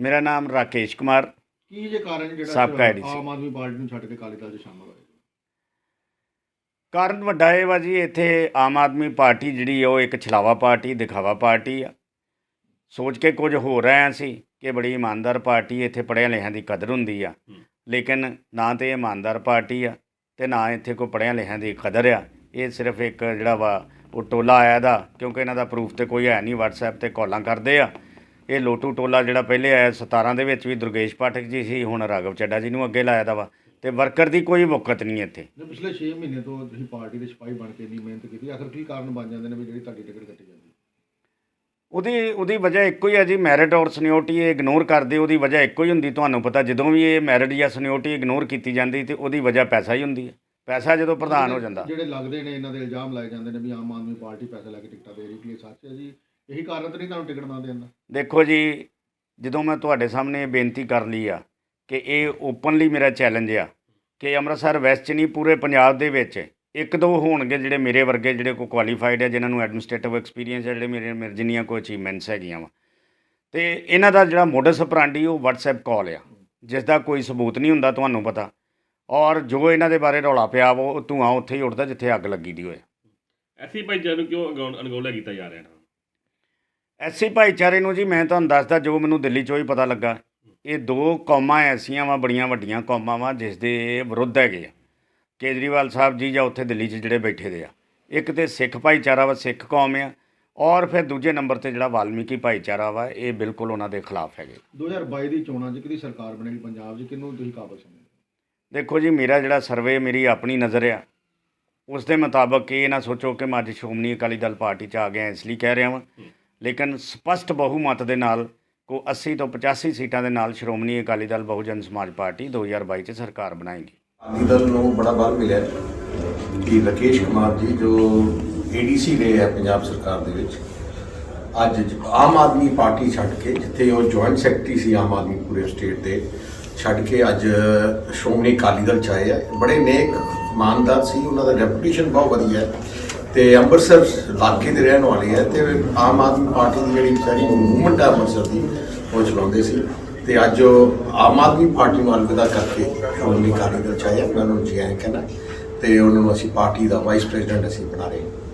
ਮੇਰਾ ਨਾਮ ਰਾਕੇਸ਼ ਕੁਮਾਰ। ਕੀ ਜੇ ਕਾਰਨ ਜਿਹੜਾ ਸਾਬਕਾ ਕਿ IDC ਆਮ ਆਦਮੀ ਪਾਰਟੀ ਨੂੰ ਛੱਡ ਕੇ ਅਕਾਲੀ ਦਲ 'ਚ ਸ਼ਾਮਲ ਹੋਏ? ਕਾਰਨ ਵੱਡਾ ਇਹ ਵਾ ਜੀ ਇੱਥੇ ਆਮ ਆਦਮੀ ਪਾਰਟੀ ਜਿਹੜੀ ਆ ਉਹ ਇੱਕ ਛਲਾਵਾ ਪਾਰਟੀ ਦਿਖਾਵਾ ਪਾਰਟੀ ਆ। ਸੋਚ ਕੇ ਕੁਝ ਹੋ ਰਿਹਾ ਸੀ ਕਿ ਬੜੀ ਇਮਾਨਦਾਰ ਪਾਰਟੀ ਇੱਥੇ ਪੜ੍ਹਿਆਂ ਲਿਖਿਆਂ ਦੀ ਕਦਰ ਹੁੰਦੀ ਆ। ਲੇਕਿਨ ਨਾ ਤੇ ਇਹ ਇਮਾਨਦਾਰ ਪਾਰਟੀ ਆ ਤੇ ਨਾ ਇੱਥੇ ਕੋਈ ਪੜ੍ਹਿਆਂ ਲਿਖਿਆਂ ਦੀ ਕਦਰ ਆ। ਇਹ ਸਿਰਫ ਇੱਕ ਜਿਹੜਾ ਵਾ ਉਹ ਟੋਲਾ ਆਇਆ ਦਾ ਕਿਉਂਕਿ ਇਹਨਾਂ ਦਾ ਪ੍ਰੂਫ ਤੇ ਕੋਈ ਹੈ ਨਹੀਂ WhatsApp ਤੇ ਕਾਲਾਂ ਕਰਦੇ ਆ। ਇਹ ਲੋਟੂ ਟੋਲਾ ਜਿਹੜਾ ਪਹਿਲੇ ਆਇਆ 17 ਦੇ ਵਿੱਚ ਵੀ ਦੁਰਗੇਸ਼ ਪਾਠਕ ਜੀ ਸੀ ਹੁਣ ਰਾਘਵ ਚੱਡਾ ਜੀ ਨੂੰ ਅੱਗੇ ਲਾਇਆ ਦਾ ਵਾ। ਤੇ ਵਰਕਰ ਦੀ ਕੋਈ ਵਕਤ ਨਹੀਂ ਇੱਥੇ। ਪਿਛਲੇ 6 ਮਹੀਨੇ ਤੋਂ ਤੁਸੀਂ ਪਾਰਟੀ ਦੇ ਸਿਪਾਹੀ ਬਣ ਕੇ ਇੰਨੀ ਮਿਹਨਤ ਕੀਤੀ ਆਖਰ ਕੀ ਕਾਰਨ ਬਣ ਜਾਂਦੇ ਨੇ ਵੀ ਜਿਹੜੀ ਤੁਹਾਡੀ ਟਿਕਟ ਕੱਟੀ ਜਾਂਦੀ? ਉਹਦੀ ਉਹਦੀ ਵਜ੍ਹਾ ਇੱਕੋ ਹੀ ਹੈ ਜੀ ਮੈਰਿਟ ਔਰ ਸੀਨੀਅਰਟੀ ਇਹ ਇਗਨੋਰ ਕਰਦੇ ਉਹਦੀ ਵਜ੍ਹਾ ਇੱਕੋ ਹੀ ਹੁੰਦੀ ਤੁਹਾਨੂੰ ਪਤਾ ਜਦੋਂ ਵੀ ਇਹ ਮੈਰਿਟ ਜਾਂ ਸੀਨੀਅਰਟੀ ਇਗਨੋਰ ਕੀਤੀ ਜਾਂਦੀ ਤੇ ਉਹਦੀ ਵਜ੍ਹਾ ਪੈਸਾ ਹੀ ਹੁੰਦੀ ਹੈ। ਪੈਸਾ ਜਦੋਂ ਪ੍ਰਧਾਨ ਹੋ ਜਾਂਦਾ। ਜਿਹੜੇ ਲੱਗਦੇ ਨੇ ਇਹਨਾਂ ਦੇ ਇਲਜ਼ਾਮ ਲਾਏ ਜਾਂਦੇ ਨੇ ਵੀ ਆਮ ਆਦਮੀ ਪਾਰਟੀ ਪੈਸੇ ਲੈ ਕੇ ਟਿਕਟਾਂ ਦੇ ਰਹੀ ਕਿ ਇਹ ਸੱਚ ਹੈ ਜੀ? ਇਹੀ ਕਾਰਨ ਤਾਂ ਨਹੀਂ ਤੁਹਾਨੂੰ ਟਿਕਟ ਨਾ ਦੇਣ ਦਾ? ਦੇਖੋ ਜੀ ਜਦੋਂ ਮੈਂ ਤੁਹਾਡੇ ਸਾਹਮਣੇ ਇਹ ਬੇਨਤੀ ਕਰ ਲਈ ਆ ਕਿ ਇਹ ਓਪਨਲੀ ਮੇਰਾ ਚੈਲੰਜ ਆ ਕਿ ਅੰਮ੍ਰਿਤਸਰ ਵੈਸਟ 'ਚ ਨਹੀਂ ਪੂਰੇ ਪੰਜਾਬ ਦੇ ਵਿੱਚ ਇੱਕ ਦੋ ਹੋਣਗੇ ਜਿਹੜੇ ਮੇਰੇ ਵਰਗੇ ਜਿਹੜੇ ਕੋ ਕੁਆਲੀਫਾਈਡ ਆ ਜਿਨ੍ਹਾਂ ਨੂੰ ਐਡਮਿਨਿਸਟ੍ਰੇਟਿਵ ਐਕਸਪੀਰੀਅੰਸ ਹੈ ਜਿਹੜੇ ਮੇਰੇ ਮੇਰੇ ਜਿੰਨੀਆਂ ਕੋਈ ਅਚੀਵਮੈਂਟਸ ਹੈਗੀਆਂ ਵਾ। ਤੇ ਇਹਨਾਂ ਦਾ ਜਿਹੜਾ ਮੋਡਸ ਆਪਰਾਂਡੀ ਉਹ WhatsApp ਕਾਲ ਆ। ਜਿਸ ਦਾ ਕੋਈ ਸਬੂਤ ਨਹੀਂ ਹੁੰਦਾ ਤੁਹਾਨੂੰ ਪਤਾ। ਔਰ ਜੋ ਇਹਨਾਂ ਦੇ ਬਾਰੇ ਰੌਲਾ ਪਿਆ ਵਾ ਉਹ ਧੂਆਂ ਉੱਥੇ ਹੀ ਉੱਡਦਾ ਜਿੱਥੇ ਅੱਗ ਲੱਗੀ ਦੀ ਹੋਏ। ਐਸੀ ਭਾਈਚਾਰੇ ਨੂੰ ਕਿਉਂ ਅਣਗੌਲਿਆ ਕੀਤਾ ਜਾ ਰਿਹਾ? ਹੈ ਐਸੀ ਭਾਈਚਾਰੇ ਨੂੰ ਜੀ ਮੈਂ ਤੁਹਾਨੂੰ ਦੱਸਦਾ ਜੋ ਮੈਨੂੰ ਦਿੱਲੀ 'ਚੋਂ ਹੀ ਪਤਾ ਲੱਗਾ ਇਹ ਦੋ ਕੌਮਾਂ ਐਸੀਆਂ ਵਾ ਬੜੀਆਂ ਵੱਡੀਆਂ ਕੌਮਾਂ ਵਾ ਜਿਸ ਦੇ ਵਿਰੁੱਧ ਹੈਗੇ ਆ। ਕੇਜਰੀਵਾਲ ਸਾਹਿਬ ਜੀ ਜਾਂ ਉੱਥੇ ਦਿੱਲੀ 'ਚ ਜਿਹੜੇ ਬੈਠੇ ਦੇ ਆ। ਇੱਕ ਤੇ ਸਿੱਖ ਭਾਈਚਾਰਾ ਵਾ ਸਿੱਖ ਕੌਮ ਆ ਔਰ ਫਿਰ ਦੂਜੇ ਨੰਬਰ ਤੇ ਜਿਹੜਾ ਵਾਲਮੀਕੀ ਭਾਈਚਾਰਾ ਵਾ ਇਹ ਬਿਲਕੁਲ ਉਹਨਾਂ ਦੇ ਖਿਲਾਫ ਹੈਗੇ। 2022 ਦੀ ਚੋਣਾਂ 'ਚ ਕਿਹਦੀ ਸਰਕਾਰ ਬਣੇਗੀ ਪੰਜਾਬ 'ਚ? ਕਿਹਨੂੰ ਤੁਸੀਂ ਕਾਬਲ ਸਮਝਦੇ ਦੇਖੋ ਜੀ ਮੇਰਾ ਜਿਹੜਾ ਸਰਵੇ ਮੇਰੀ ਆਪਣੀ ਨਜ਼ਰ ਆ ਉਸ ਦੇ ਮੁਤਾਬਕ ਇਹ ਨਾ ਸੋਚੋ ਕਿ ਮੈਂ ਅੱਜ ਸ਼੍ਰੋਮਣੀ ਅਕਾਲੀ ਦਲ ਪਾਰਟੀ 'ਚ ਆ ਗਿਆ ਇਸ ਲਈ ਕਹਿ ਰਿਹਾ ਵਾਂ। ਲੇਕਿਨ ਸਪਸ਼ਟ ਬਹੁਮਤ ਦੇ ਨਾਲ ਕੋ 80 ਤੋਂ 85 ਸੀਟਾਂ ਦੇ ਨਾਲ ਸ਼੍ਰੋਮਣੀ ਅਕਾਲੀ ਦਲ ਬਹੁਜਨ ਸਮਾਜ ਪਾਰਟੀ 2022 'ਚ ਸਰਕਾਰ ਬਣਾਏਗੀ। ਅਕਾਲੀ ਦਲ ਨੂੰ ਬੜਾ ਬਲ ਮਿਲਿਆ ਕਿ ਰਕੇਸ਼ ਕੁਮਾਰ ਜੀ ਜੋ ਏਡੀਸੀ ਰਹੇ ਹੈ ਪੰਜਾਬ ਸਰਕਾਰ ਦੇ ਵਿੱਚ, ਅੱਜ ਆਮ ਆਦਮੀ ਪਾਰਟੀ ਛੱਡ ਕੇ ਜਿੱਥੇ ਉਹ ਜੁਆਇੰਟ ਸੈਕਟਰੀ ਸੀ ਆਮ ਆਦਮੀ ਪੂਰੇ ਸਟੇਟ ਦੇ, ਛੱਡ ਕੇ ਅੱਜ ਸ਼੍ਰੋਮਣੀ ਅਕਾਲੀ ਦਲ ਚ ਆਏ ਆ। ਬੜੇ ਨੇਕ, ਇਮਾਨਦਾਰ ਸੀ, ਉਹਨਾਂ ਦਾ ਰੈਪੂਟੇਸ਼ਨ ਬਹੁਤ ਵਧੀਆ ਹੈ। ਤੇ ਅੰਮ੍ਰਿਤਸਰ ਇਲਾਕੇ ਦੇ ਰਹਿਣ ਵਾਲੇ ਹੈ ਤੇ ਆਮ ਆਦਮੀ ਪਾਰਟੀ ਦੀ ਜਿਹੜੀ ਸਾਰੀ ਮੂਵਮੈਂਟ ਹੈ ਅੰਮ੍ਰਿਤਸਰ ਦੀ, ਉਹ ਚਲਾਉਂਦੇ ਸੀ। ਤੇ ਅੱਜ ਆਮ ਆਦਮੀ ਪਾਰਟੀ ਨੂੰ ਅਲਵਿਦਾ ਕਰਕੇ ਸ਼੍ਰੋਮਣੀ ਅਕਾਲੀ ਦਲ ਚ ਆਏ ਮੈਂ ਉਹਨਾਂ ਨੂੰ ਜੀ ਆਇਆਂ ਕਹਿਣਾ। ਤੇ ਉਹਨਾਂ ਨੂੰ ਅਸੀਂ ਪਾਰਟੀ ਦਾ ਵਾਈਸ ਪ੍ਰੈਜ਼ੀਡੈਂਟ ਅਸੀਂ ਬਣਾ ਰਹੇ ਹਾਂ।